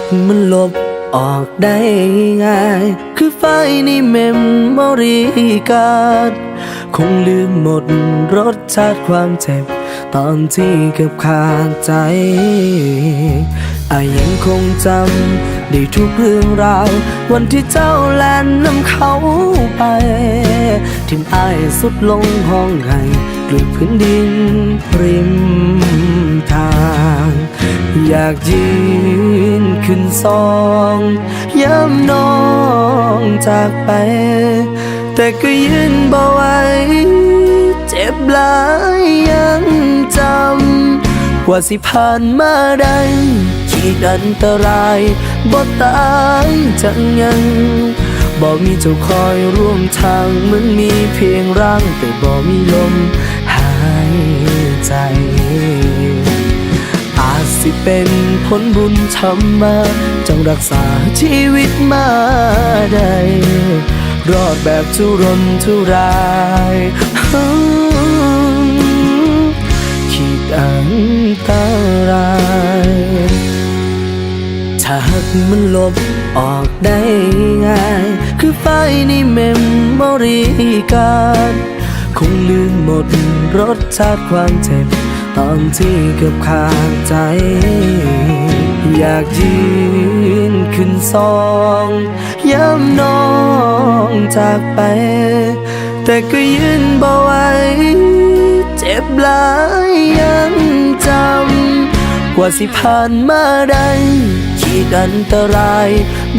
กมันลบออกได้ง่าย คือไฟในเมมโมรีการ์ดคงลืมหมดรสชาติความเจ็บ ตอนที่เกือบขาดใจอายังคงจำได้ทุกเรื่องราว วันที่เจ้าแลนนำเขาไป ทิมอายสุดลงห้องไห้กลืบพื้นดินริมทาง อยากยืนขึ้นซองย้ำน้องจากไป แต่ก็ยืนบ่ไหวเจ็บหลายยังจำ ว่าสิผ่านมาได้ขีดอันตรายบ่ตายจังยังบ่มีเจ้าคอยร่วมทางเหมือนมีเพียงร่างแต่บ่มีลมหายใจ สิเป็นผลบุญทำมาจงรักษาชีวิตมาได้รอดแบบทุรนทุรายขีดอันตรายถ้าหากมันลบออกได้ง่าย คือไฟในเมมโมรีการ คงลืมหมดรสชาติความเจ็บ ตอนที่เกือบขาดใจ อยากยืนขึ้นซองย้ำน้องจากไป แต่ก็ยืนบ่ไหวเจ็บหลายยังจำ กว่าสิผ่านมาได้ขีดอันตราย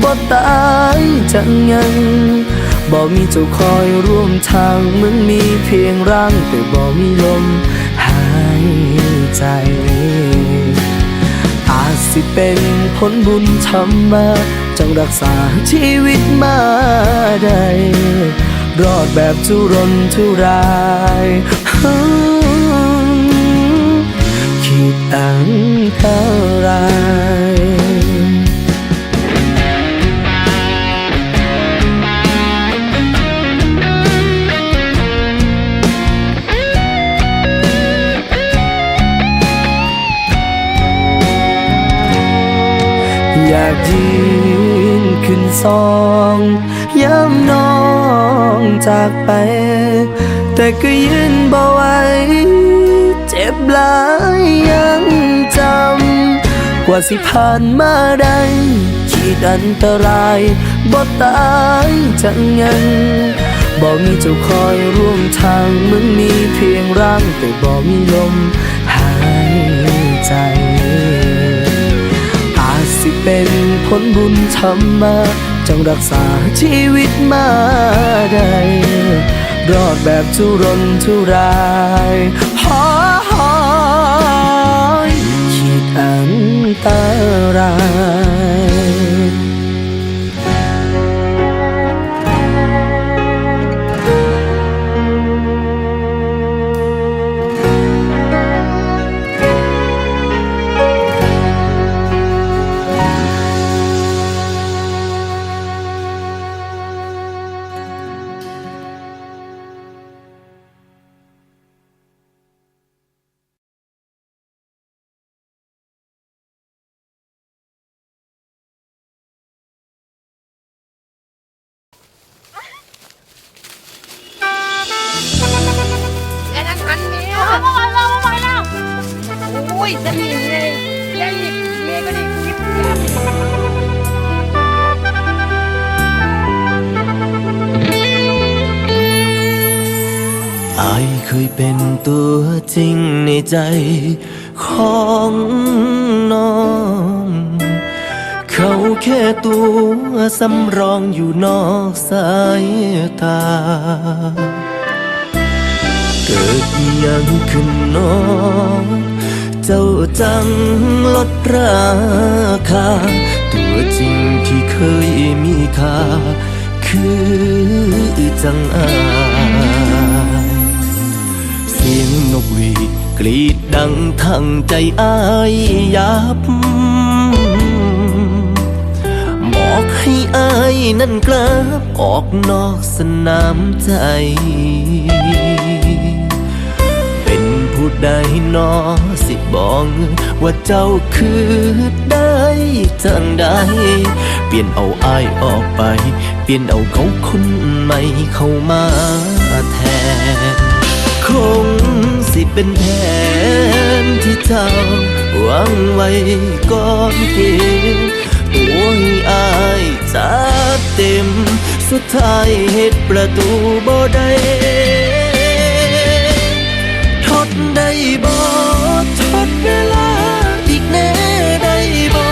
บ่ตายจังยังบ่มีเจ้าคอยร่วมทางเหมือนมีเพียงร่างแต่บ่มีลม ใจ อาจสิเป็นผลบุญทำมาจงรักษาชีวิตมาได้รอดแบบทุรนทุรายคิดอังเท่าไร ขึ้นซองย้ำน้องจากไป แต่ก็ยืนบ่ไหวเจ็บหลายยังจำ กว่าสิผ่านมาได้ขีดอันตรายบ่ตายจังยังบ่มีเจ้าคอยร่วมทางเหมือนมีเพียงร่างแต่บ่มีลมหายใจ อาจสิเป็น ผลบุญทำมา จงรักษาชีวิตมาได้รอดแบบทุรนทุรายหอหอยขีดอันตราย ยเคยเป็นตัวจริงในใจของน้อง เขาแค่ตัวสำรองอยู่นอกสายตา เกิดยังขึ้นน้อง เจ้าจังลดราคา ตัวจริงที่เคยมีค่า คือจังอา งนกหวีกรีดดังทั้งใจอายยับ บอกให้อายนั่นกลับออกนอกสนามใจ เป็นผู้ใดนอสิบอกองว่าเจ้าคือได้จังใดเปลี่ยนเอาอายออกไป เปลี่ยนเอาเขาคนใหม่เข้ามาแทน งสิเป็นแผนที่เจ้าวางไว้ก่อนเกมตัวให้อายจัดเต็ม สุดท้ายเหตุประตูบ่ได้ทดได้บ่ทดเวลาอีกแน่ได้บ่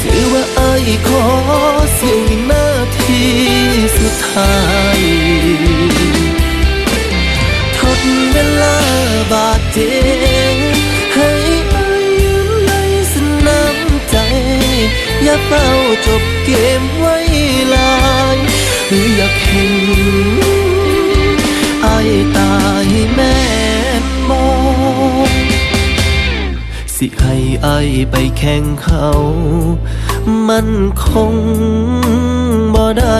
ถือว่าไอ้ายขอเสียวินาทีสุดท้าย เฝ้าจบเกมไว้ลายหรืออยากเห็นไอ้ตายแม่มอง สิให้อายไปแข่งเขา มันคงบ่ได้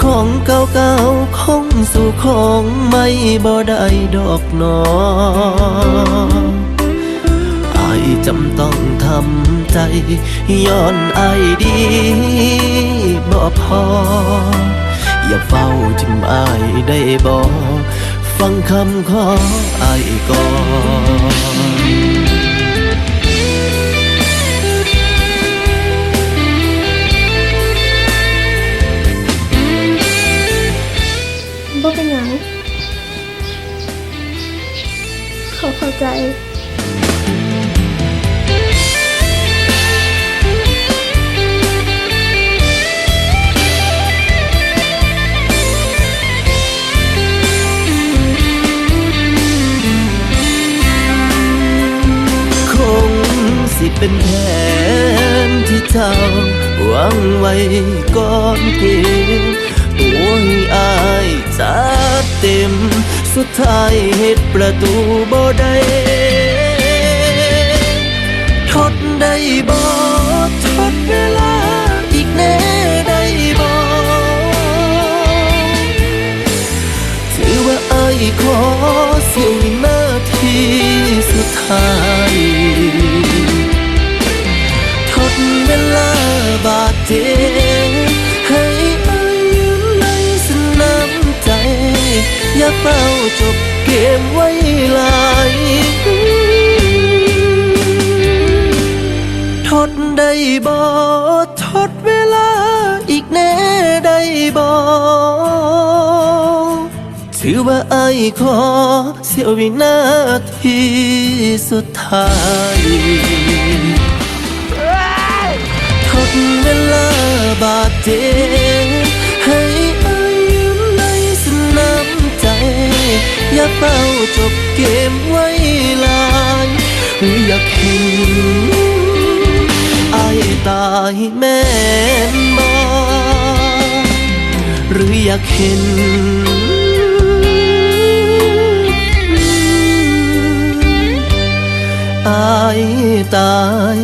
ของเก่าๆคงสู่ของไม่บ่ได้ดอกนออาย จำต้องทำใจย้อนอายดีบ่พอ อย่าเฝ้าจิ้มอายได้บ่ฟังคำขออายก่อน เจ้าวังไว้ก่อนเกมตัวให้อายจัดเต็ม สุดท้ายเหตุประตูบ่ได้ทดได้บ่ทดเวลาอีกแน่ได้บ่ถือว่าไอ้ายขอเสียวินาทีสุดท้าย เวลาบาดเจ็บให้อายยืนในสนามใจ อย่าเฝ้าจบเกมไว้ลายทดได้บ่ทดเวลาอีกแน่ได้บ่ถือว่าไอ้ายขอเสียววินาทีสุดท้าย เวลาบาดเจ็บให้อายยืนในสนามใจ อย่าเฝ้าจบเกมไว้ลายหรืออยากเห็นอายตายแม่นบ่หรืออยากเห็นอายตาย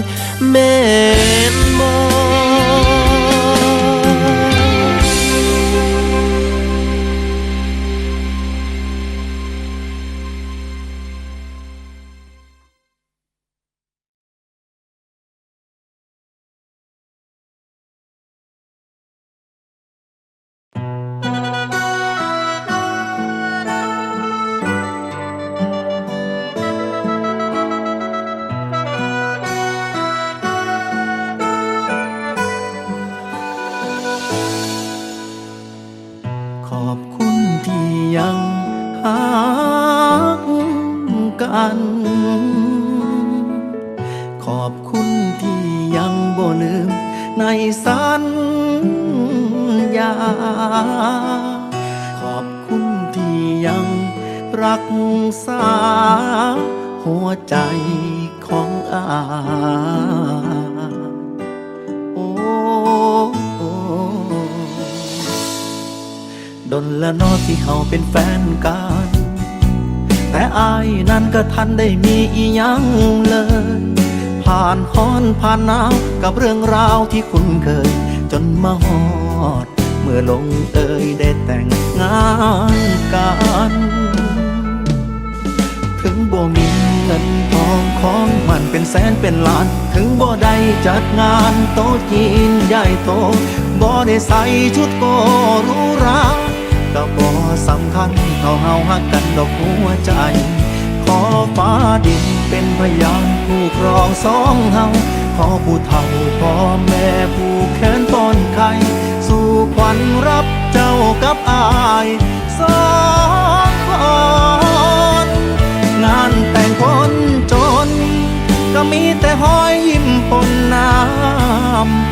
แม่นบ่ข สัญญา ขอบคุณที่ยังรักษา หัวใจของอาโอ้โดนและนอที่เฮาเป็นแฟนกันแต่อายนั้นก็ทันได้มีอีหยังเลย ผ่าน ฮอนผ่านหนาวกับเรื่องราวที่คุณเคย จนมาฮอด เมื่อลงเอยได้แต่งงานกัน ถึงบ่มีเงินทองของมันเป็นแสนเป็นล้าน ถึงบ่ได้จัดงานโต๊ะจีนใหญ่โตบ่ได้ใส่ชุดโกรู้รักก็บ่สำคัญเท่าเฮาหักกันดอกหัวใจ ขอฟ้าดิน เป็นพยานผู้ครองสองเฮาขอผู้เฒ่าพ่อแม่ผู้แขนต้นไข่สู่ขวัญรับเจ้ากับอายสองคนงานแต่งคนจน ก็มีแต่หอยยิ้มปนน้ำ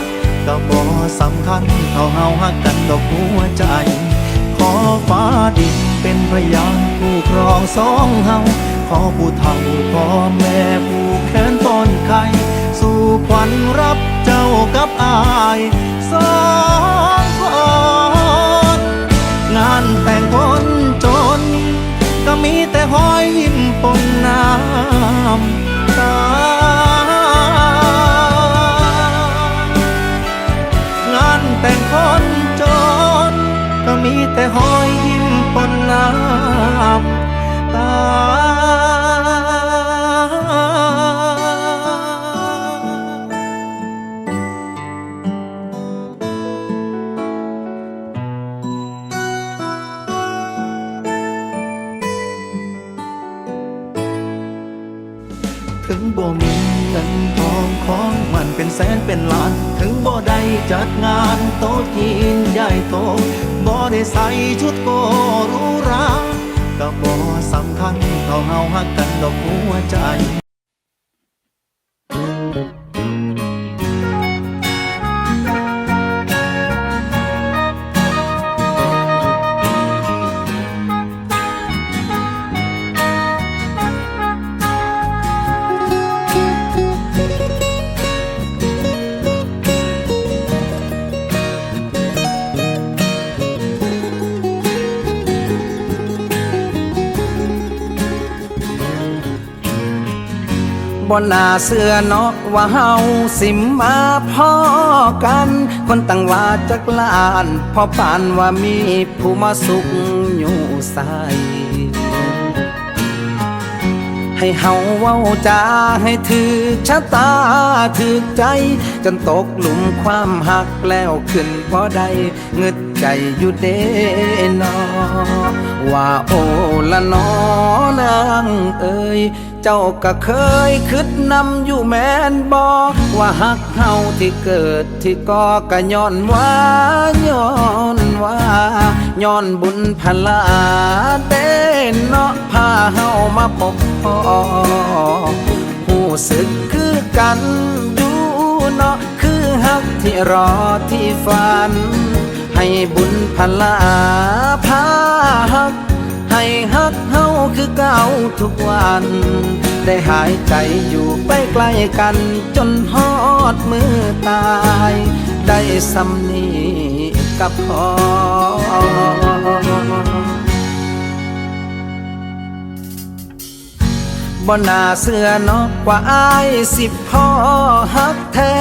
ก็บ่สำคัญเท่าเฮาฮักกันดอกหัวใจ ขอฟ้าดินเป็นพยานผู้ครองสองเฮาขอผู้เฒ่าพ่อแม่ผู้แขนต้นไข่สู่ขวัญรับเจ้ากับอายสองคนงานแต่งคนจน ก็มีแต่หอยยิ้มปนน้ำ แต่งคนจน ก็มีแต่หอยยิ้มปนน้ำตา ใส่ชุดโกรู้รัก็บ่สำคัญเท่าเฮาฮักกันดอกหัวใจ บนหน้าเสื้อเนาะว่าเฮาสิมาพ่อกัน คนตั้งว่าจักลานพอปานว่ามีผู้มาสุขอยู่ใสให้เฮาเว้าจาให้ถือชะตาถือใจ จนตกหลุมความหักแล้วขึ้นพอได้เงึด ใจอยู่เด้นอ ว่าโอละนอนางเอ่ยเจ้าก็เคยคิดนำอยู่แมนบอกว่าหักเฮาที่เกิดที่ก่อก็ย้อนว่าย้อนว่าย้อนบุญพลาเต้นเนาะพาเฮามาพบพ่อหูสึกคือกันดูเนาะคือหักที่รอที่ฝัน ให้บุญพลาพาหัก ให้ฮักเฮาคือเก่าทุกวัน ได้หายใจอยู่ไปใกล้กันจนฮอดมือตาย ได้สำนีกับพอ บ่น่าเสื้อนอกว่าอายสิพ่อฮักแท้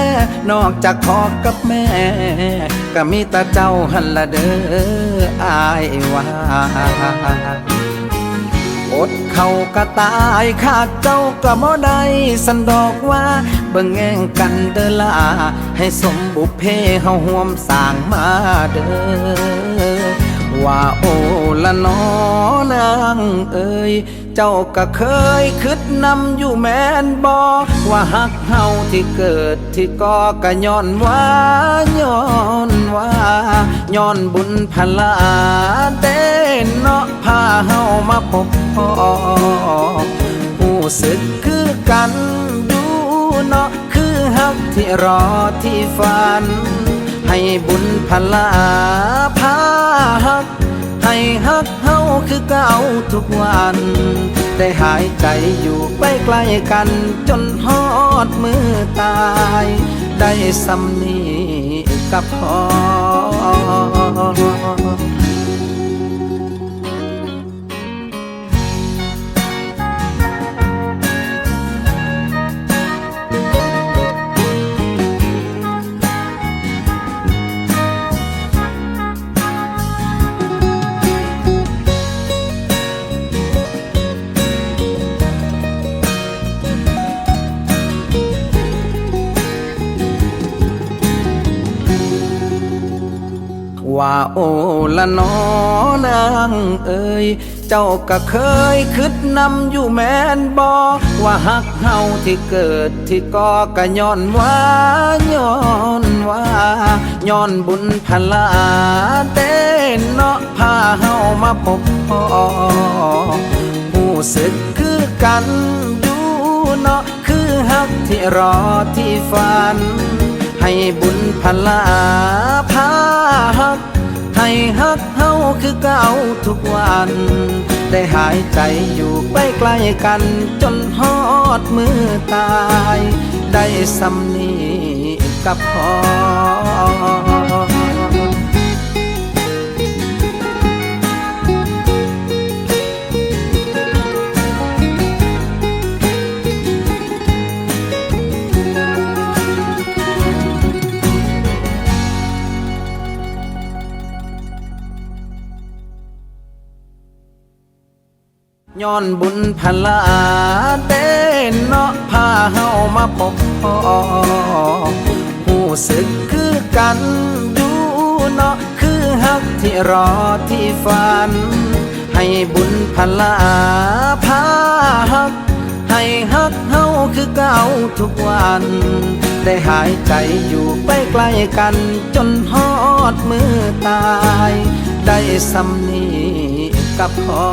นอกจากพ่อกับแม่ ก็มีต่เจ้าหันละเด้ออายว่าอดเขาก็ตายขาดเจ้าก็บ่ได้สันดอกว่าเบิ่งแง่งกันเด้อลาให้สมบุพเพเฮาห่วมสร้างมาเด้อ ว่าโอละนอนางเอ่ยเจ้าก็เคยคิดนำอยู่แม่นบอว่าหักเฮาที่เกิดที่ก่อก็ย้อนว่าย้อนว่าย้อนบุญพลาเต้นเนาะพาเฮามาพบพ่อผู้สึกคือกันอยู่เนาะคือหักที่รอที่ฝัน ให้บุญพลาพาหัก ให้ฮักเฮาคือเก่าทุกวัน ได้หายใจอยู่ใกล้ใกล้ๆกัน จนฮอดมือตาย ได้สำนีกับพอ ว่าโอละนอนางเอ่ยเจ้าก็เคยคิดนำอยู่แม่นบอว่าหักเฮาที่เกิดที่ก่อก็ย้อนว่าย้อนว่าย้อนบุญพลาเต้นเนาะพาเฮามาพบพ่อผู้สึกคือกันอยู่เนาะคือหักที่รอที่ฝัน ให้บุญพลาพาหัก ให้ฮักเฮาคือเก่าทุกวัน ได้หายใจอยู่ใกล้ใกล้กัน จนฮอดมือตาย ได้สำนีกับพอ ย้อนบุญพลาเต้นเนาะพาเฮามาพบพ่อผู้สึกคือกันอยู่เนาะคือฮักที่รอที่ฝัน ให้บุญพลาพาฮัก ให้ฮักเฮาคือเก่าทุกวัน ได้หายใจอยู่ใกล้ใกล้กันจนฮอดมือตาย ได้สำนี กับขอ